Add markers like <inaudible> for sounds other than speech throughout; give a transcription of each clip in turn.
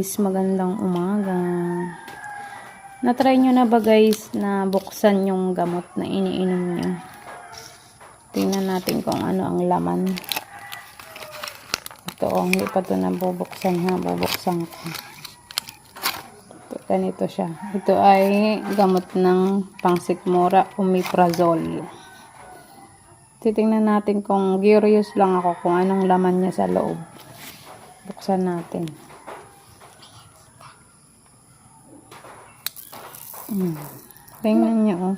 guys, magandang umaga. Natry nyo na ba guys na buksan yung gamot na iniinom nyo? Tingnan natin kung ano ang laman. Ito oh, hindi pa ito nabubuksan ha, bubuksan ko. Ito, ganito siya. Ito ay gamot ng pangsikmura, umiprazole. Titingnan natin kung curious lang ako kung anong laman niya sa loob. Buksan natin. Tingnan niyo, oh.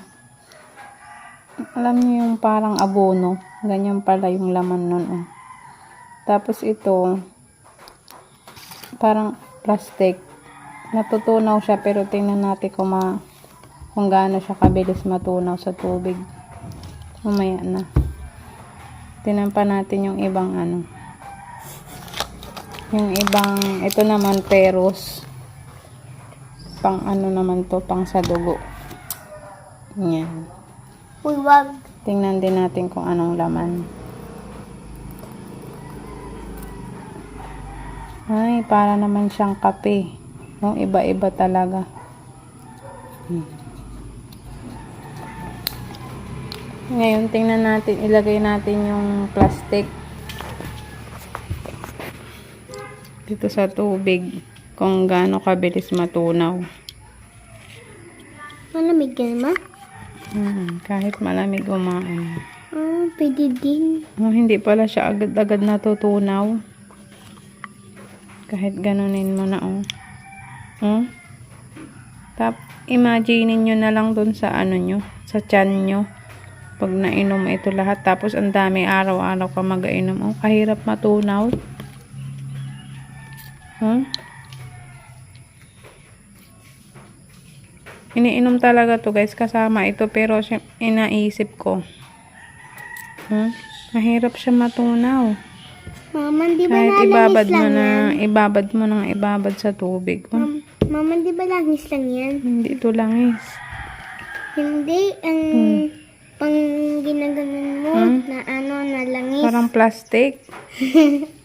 Alam niyo yung parang abono. Ganyan pala yung laman nun, oh. Tapos ito, parang plastic. Natutunaw siya, pero tingnan natin kung, ma, kung gaano siya kabilis matunaw sa tubig. Mamaya na. Tingnan pa natin yung ibang ano. Yung ibang, ito naman peros pang ano naman to, pang sa dugo. Yan. Uy, wag. Tingnan din natin kung anong laman. Ay, para naman siyang kape. No, iba-iba talaga. Hmm. Ngayon, tingnan natin, ilagay natin yung plastic dito sa tubig kung gaano kabilis matunaw. Malamig ka naman? Hmm, kahit malamig umain. Ah, pwede din. Oh, hindi pala siya agad-agad natutunaw. Kahit ganunin mo na, oh. Hmm? Tap, imagine nyo na lang dun sa ano nyo, sa tiyan nyo. Pag nainom ito lahat, tapos ang dami araw-araw ka mag-inom. Oh, kahirap matunaw. Hmm? Iniinom talaga to guys, kasama ito, pero inaisip ko. Hmm? Mahirap siya matunaw. Mama, di ba Kahit ibabad mo na, yan? ibabad mo nang ibabad sa tubig. Oh, Mam- Mama, di ba langis lang yan? hindi ito langis. Hindi, ang pang ginaganon mo Hmm? na ano, na langis. Parang plastic. <laughs>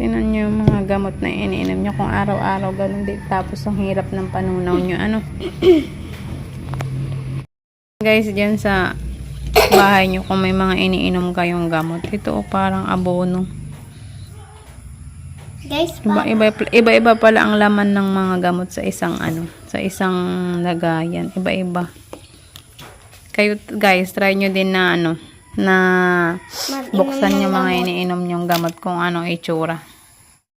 Tinan nyo yung mga gamot na iniinom nyo kung araw-araw ganun din. Tapos ang hirap ng panunaw nyo. Ano? <clears throat> Guys, dyan sa bahay nyo kung may mga iniinom kayong gamot. Ito oh, parang abono. Guys, Iba, iba, iba-iba pala ang laman ng mga gamot sa isang ano, sa isang lagayan. Iba-iba. Kayo guys, try nyo din na ano, na buksan yung mga iniinom yung gamot kung anong itsura.